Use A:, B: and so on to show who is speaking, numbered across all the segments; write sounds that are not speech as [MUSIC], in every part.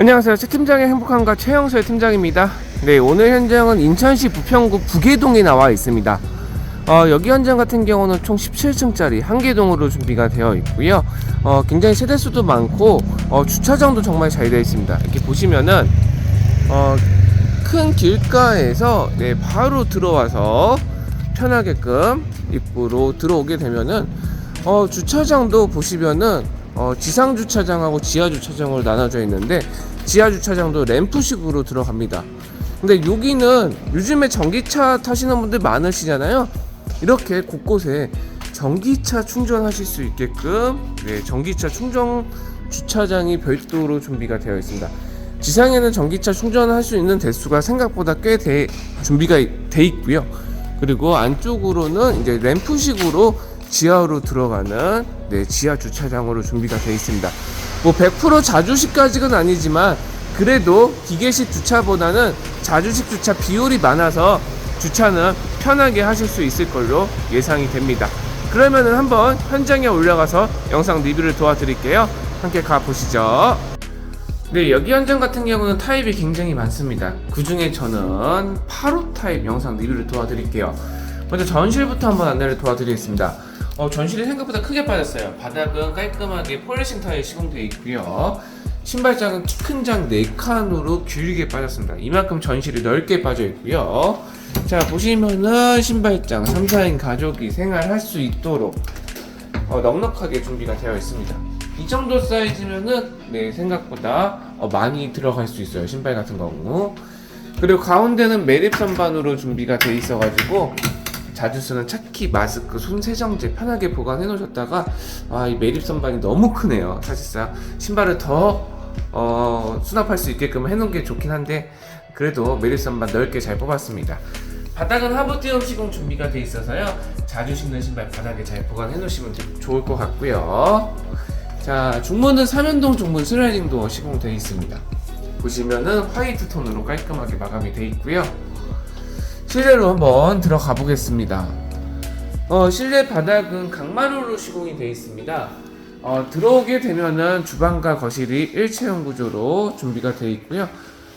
A: 안녕하세요. 최 팀장의 행복한가 최영수의 팀장입니다. 네, 오늘 현장은 인천시 부평구 부계동에 나와 있습니다. 어, 여기 현장 같은 경우는 총 17층짜리 한 개동으로 준비가 되어 있고요. 어, 굉장히 세대수도 많고 어, 주차장도 정말 잘 되어 있습니다. 이렇게 보시면은 어, 큰 길가에서 네, 바로 들어와서 편하게끔 입구로 들어오게 되면은 어, 주차장도 보시면은 어, 지상 주차장하고 지하 주차장으로 나눠져 있는데 지하 주차장도 램프식으로 들어갑니다. 근데 여기는 요즘에 전기차 타시는 분들 많으시잖아요. 이렇게 곳곳에 전기차 충전하실 수 있게끔 네, 전기차 충전 주차장이 별도로 준비가 되어 있습니다. 지상에는 전기차 충전할 수 있는 대수가 생각보다 꽤 돼, 준비가 돼 있고요. 그리고 안쪽으로는 이제 램프식으로 지하로 들어가는 네, 지하 주차장으로 준비가 되어 있습니다. 뭐 100% 자주식까지는 아니지만 그래도 기계식 주차보다는 자주식 주차 비율이 많아서 주차는 편하게 하실 수 있을 걸로 예상이 됩니다. 그러면은 한번 현장에 올라가서 영상 리뷰를 도와드릴게요. 함께 가보시죠. 네, 여기 현장 같은 경우는 타입이 굉장히 많습니다. 그 중에 저는 8호 타입 영상 리뷰를 도와드릴게요. 먼저 전실부터 한번 안내를 도와드리겠습니다. 어, 전실이 생각보다 크게 빠졌어요. 바닥은 깔끔하게 폴리싱 타일 시공되어 있고요. 신발장은 키 큰 장 4칸으로 길게 빠졌습니다. 이만큼 전실이 넓게 빠져 있고요. 자, 보시면은 신발장 3, 4인 가족이 생활할 수 있도록 어, 넉넉하게 준비가 되어 있습니다. 이 정도 사이즈면은 네 생각보다 어, 많이 들어갈 수 있어요 신발 같은 경우. 그리고 가운데는 매립 선반으로 준비가 돼 있어가지고 자주 쓰는 차키, 마스크, 손 세정제 편하게 보관해 놓으셨다가 아 이 매립 선반이 너무 크네요. 사실상 신발을 더 어, 수납할 수 있게끔 해 놓은 게 좋긴 한데 그래도 매립 선반 넓게 잘 뽑았습니다. 바닥은 하부티움 시공 준비가 돼 있어서요. 자주 신는 신발 바닥에 잘 보관해 놓으시면 되- 좋을 것 같고요. 자, 중문은 삼연동 중문 슬라이딩 도어 시공되어 있습니다. 보시면은 화이트 톤으로 깔끔하게 마감이 되어 있고요. 실내로 한번 들어가 보겠습니다. 어, 실내 바닥은 강마루로 시공이 되어 있습니다. 어, 들어오게 되면은 주방과 거실이 일체형 구조로 준비가 되어 있고요.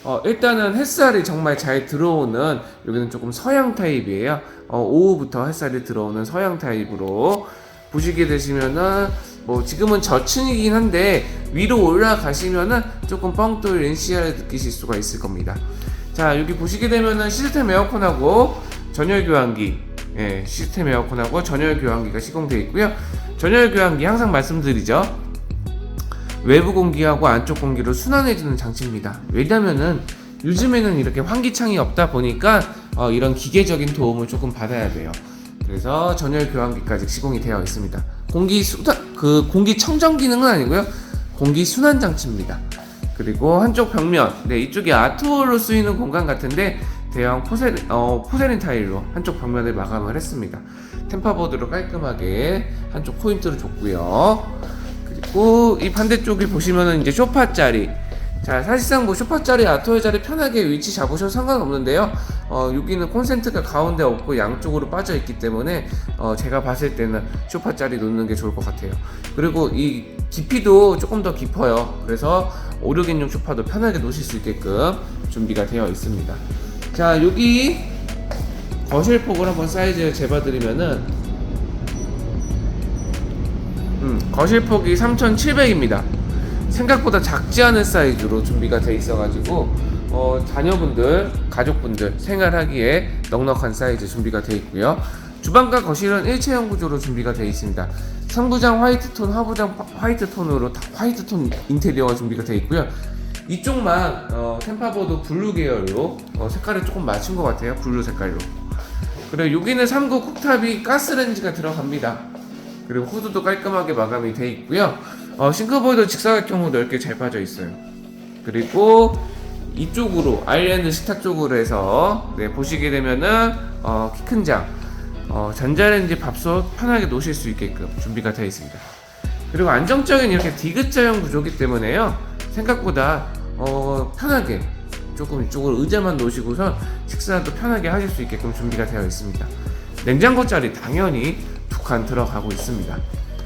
A: 어, 일단은 햇살이 정말 잘 들어오는 여기는 조금 서양 타입이에요. 어, 오후부터 햇살이 들어오는 서양 타입으로 보시게 되시면은 뭐 지금은 저층이긴 한데 위로 올라가시면은 조금 뻥 뚫린 시야를 느끼실 수가 있을 겁니다. 자 여기 보시게 되면은 시스템 에어컨하고 전열 교환기 예, 시스템 에어컨하고 전열 교환기가 시공되어 있고요. 전열 교환기 항상 말씀드리죠. 외부 공기하고 안쪽 공기를 순환해주는 장치입니다. 왜냐면은 요즘에는 이렇게 환기창이 없다 보니까 어, 이런 기계적인 도움을 조금 받아야 돼요. 그래서 전열 교환기까지 시공이 되어 있습니다. 공기 수단 그 공기 청정 기능은 아니고요. 공기 순환 장치입니다. 그리고 한쪽 벽면, 네 이쪽이 아트홀로 쓰이는 공간 같은데 대형 포세, 어, 포세린 타일로 한쪽 벽면을 마감을 했습니다. 템파보드로 깔끔하게 한쪽 포인트를 줬고요. 그리고 이 반대쪽에 보시면은 이제 소파 자리. 자, 사실상 뭐 소파 자리, 아토의 자리 편하게 위치 잡으셔도 상관없는데요. 어, 여기는 콘센트가 가운데 없고 양쪽으로 빠져 있기 때문에 어, 제가 봤을 때는 소파 자리 놓는 게 좋을 것 같아요. 그리고 이 깊이도 조금 더 깊어요. 그래서 5, 6인용 소파도 편하게 놓으실 수 있게끔 준비가 되어 있습니다. 자, 여기 거실 폭을 한번 사이즈 재봐드리면은 음, 거실 폭이 3,700입니다. 생각보다 작지 않은 사이즈로 준비가 돼 있어가지고 어, 자녀분들, 가족분들 생활하기에 넉넉한 사이즈 준비가 돼 있고요. 주방과 거실은 일체형 구조로 준비가 되어 있습니다. 상부장 화이트 톤, 하부장 화- 화이트 톤으로 다 화이트 톤 인테리어가 준비가 되어 있고요. 이쪽만 어, 템파보드 블루 계열로 어, 색깔을 조금 맞춘 것 같아요. 블루 색깔로. 그리고 여기는 3구 쿡탑이 가스레인지가 들어갑니다. 그리고 후드도 깔끔하게 마감이 돼 있고요. 어, 싱크볼도 직사각형으로 넓게 잘 빠져 있어요. 그리고 이쪽으로 아일랜드 식탁 쪽으로 해서 네, 보시게 되면은 어, 키 큰 장, 어, 전자레인지 밥솥 편하게 놓으실 수 있게끔 준비가 되어 있습니다. 그리고 안정적인 이렇게 디귿자형 구조기 때문에요. 생각보다 어, 편하게 조금 이쪽으로 의자만 놓으시고선 식사도 편하게 하실 수 있게끔 준비가 되어 있습니다. 냉장고 자리 당연히 두 칸 들어가고 있습니다.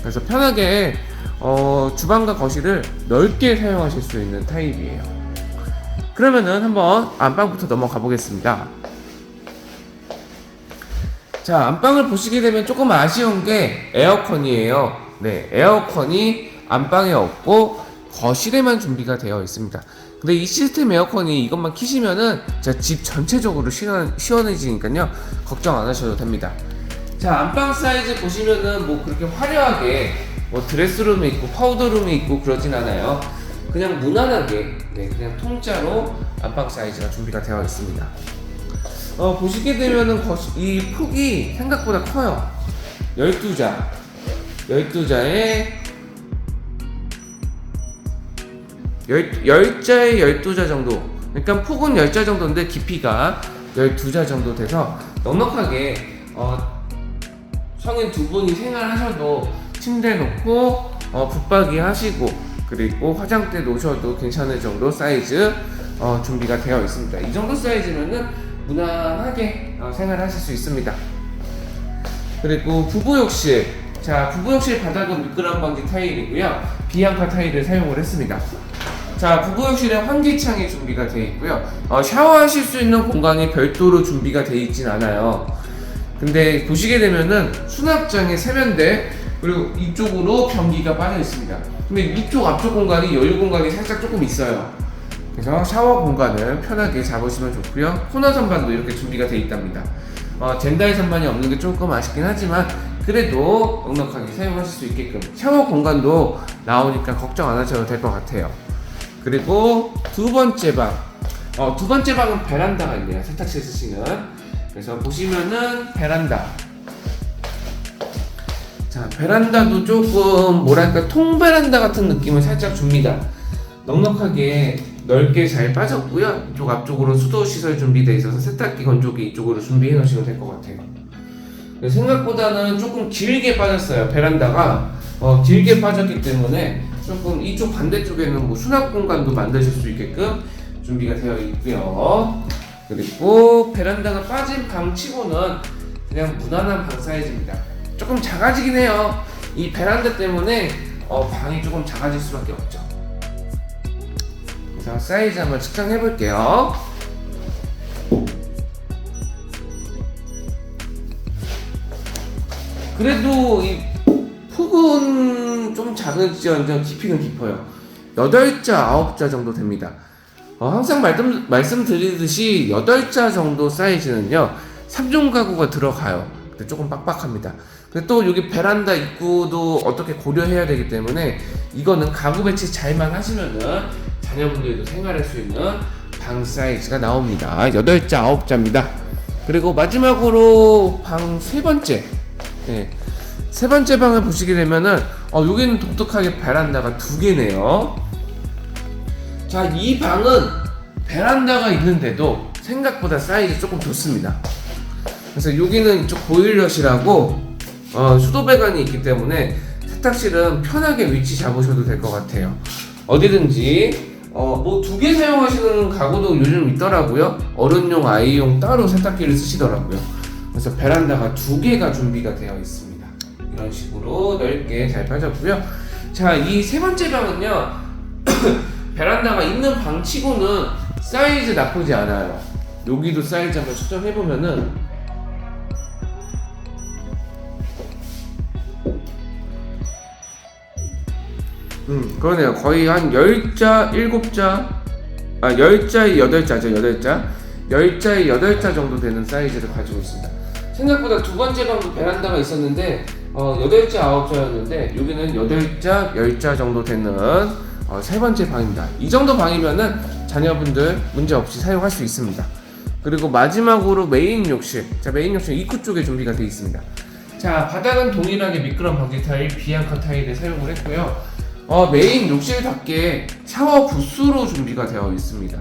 A: 그래서 편하게 어, 주방과 거실을 넓게 사용하실 수 있는 타입이에요. 그러면은 한번 안방부터 넘어가 보겠습니다. 자, 안방을 보시게 되면 조금 아쉬운 게 에어컨이에요. 네, 에어컨이 안방에 없고 거실에만 준비가 되어 있습니다. 근데 이 시스템 에어컨이 이것만 키시면은 진짜 집 전체적으로 시원, 시원해지니까요. 걱정 안 하셔도 됩니다. 자, 안방 사이즈 보시면은 뭐 그렇게 화려하게 뭐 드레스룸이 있고 파우더룸이 있고 그러진 않아요. 그냥 무난하게 네, 그냥 통짜로 안방 사이즈가 준비가 되어 있습니다. 어, 보시게 되면은 이 폭이 생각보다 커요. 12자. 12자에 10, 10자에 12자 정도. 그러니까 폭은 10자 정도인데 깊이가 12자 정도 돼서 넉넉하게 어, 성인 두 분이 생활하셔도 침대 놓고 어, 붙박이 하시고 그리고 화장대 놓으셔도 괜찮을 정도 사이즈 어, 준비가 되어 있습니다. 이 정도 사이즈면은 무난하게 어, 생활하실 수 있습니다. 그리고 부부욕실. 자, 부부욕실 바닥은 미끄럼 방지 타일이고요. 비앙카 타일을 사용을 했습니다. 자, 부부욕실에 환기창이 준비가 되어 있고요. 어, 샤워하실 수 있는 공간이 별도로 준비가 되어 있진 않아요. 근데 보시게 되면은 수납장에 세면대 그리고 이쪽으로 변기가 빠져 있습니다. 근데 이쪽 앞쪽 공간이 여유 공간이 살짝 조금 있어요. 그래서 샤워 공간을 편하게 잡으시면 좋고요. 코너 선반도 이렇게 준비가 되어 있답니다. 어, 젠다이 선반이 없는 게 조금 아쉽긴 하지만 그래도 넉넉하게 사용하실 수 있게끔 샤워 공간도 나오니까 걱정 안 하셔도 될 것 같아요. 그리고 두 번째 방. 어, 두 번째 방은 베란다가 있네요. 세탁실 쓰시는. 그래서 보시면은 베란다. 자, 베란다도 조금 뭐랄까 통베란다 같은 느낌을 살짝 줍니다. 넉넉하게 넓게 잘 빠졌고요. 이쪽 앞쪽으로 수도 시설 준비되어 있어서 세탁기 건조기 이쪽으로 준비해 놓으시면 될 것 같아요. 생각보다는 조금 길게 빠졌어요. 베란다가 어, 길게 빠졌기 때문에 조금 이쪽 반대쪽에는 뭐 수납 공간도 만드실 수 있게끔 준비가 되어 있고요. 그리고 베란다가 빠진 방치고는 그냥 무난한 방 사이즈입니다. 조금 작아지긴 해요. 이 베란다 때문에 어, 방이 조금 작아질 수밖에 없죠. 그래서 사이즈 한번 측정해 볼게요. 그래도 이 폭은 좀 작은지언정 깊이는 깊어요. 8자, 9자 정도 됩니다. 어, 항상 말씀, 말씀드리듯이 8자 정도 사이즈는요, 3종 가구가 들어가요. 근데 조금 빡빡합니다. 근데 또 여기 베란다 입구도 어떻게 고려해야 되기 때문에 이거는 가구 배치 잘만 하시면은 자녀분들도 생활할 수 있는 방 사이즈가 나옵니다. 8자, 9자입니다. 그리고 마지막으로 방 세 번째. 네. 세 번째 방을 보시게 되면은 어 여기는 독특하게 베란다가 두 개네요. 자, 이 방은 베란다가 있는데도 생각보다 사이즈 조금 좋습니다. 그래서 여기는 이쪽 보일러실하고 어, 수도 배관이 있기 때문에 세탁실은 편하게 위치 잡으셔도 될 것 같아요. 어디든지 어, 뭐 두 개 사용하시는 가구도 요즘 있더라고요. 어른용, 아이용 따로 세탁기를 쓰시더라고요. 그래서 베란다가 두 개가 준비가 되어 있습니다. 이런 식으로 넓게 잘 빠졌고요. 자, 이 세 번째 방은요. [CLEARS THROAT] 베란다가 있는 방 치고는 사이즈 나쁘지 않아요. 여기도 사이즈 한번 측정해 보면은 음, 그러네요. 거의 한 10자, 7자, 아, 10자에 8자죠, 8자. 10자에 8자 정도 되는 사이즈를 가지고 있습니다. 생각보다 두 번째 방도 베란다가 있었는데, 어, 8자, 9자였는데, 여기는 8자, 10자 정도 되는 어, 세 번째 방입니다. 이 정도 방이면은 자녀분들 문제 없이 사용할 수 있습니다. 그리고 마지막으로 메인 욕실. 자, 메인 욕실 입구 쪽에 준비가 되어 있습니다. 자, 바닥은 동일하게 미끄럼 방지 타일, 비앙카 타일을 사용을 했고요. 어, 메인 욕실답게 샤워 부스로 준비가 되어 있습니다.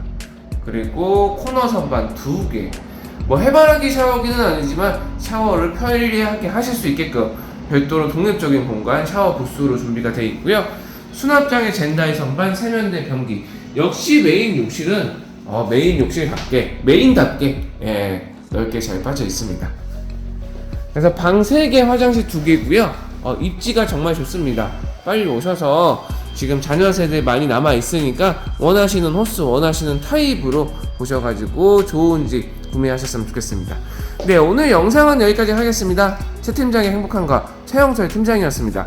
A: 그리고 코너 선반 두 개. 뭐 해바라기 샤워기는 아니지만 샤워를 편리하게 하실 수 있게끔 별도로 독립적인 공간 샤워 부스로 준비가 되어 있고요. 수납장의 젠다의 선반, 세면대 변기. 역시 메인 욕실은 어, 메인 욕실답게, 메인답게 예, 넓게 잘 빠져 있습니다. 그래서 방 3개, 화장실 2개고요. 어, 입지가 정말 좋습니다. 빨리 오셔서 지금 자녀 세대 많이 남아 있으니까 원하시는 호수, 원하시는 타입으로 보셔가지고 좋은 집 구매하셨으면 좋겠습니다. 네, 오늘 영상은 여기까지 하겠습니다. 최 팀장의 행복한 과 최영철 팀장이었습니다.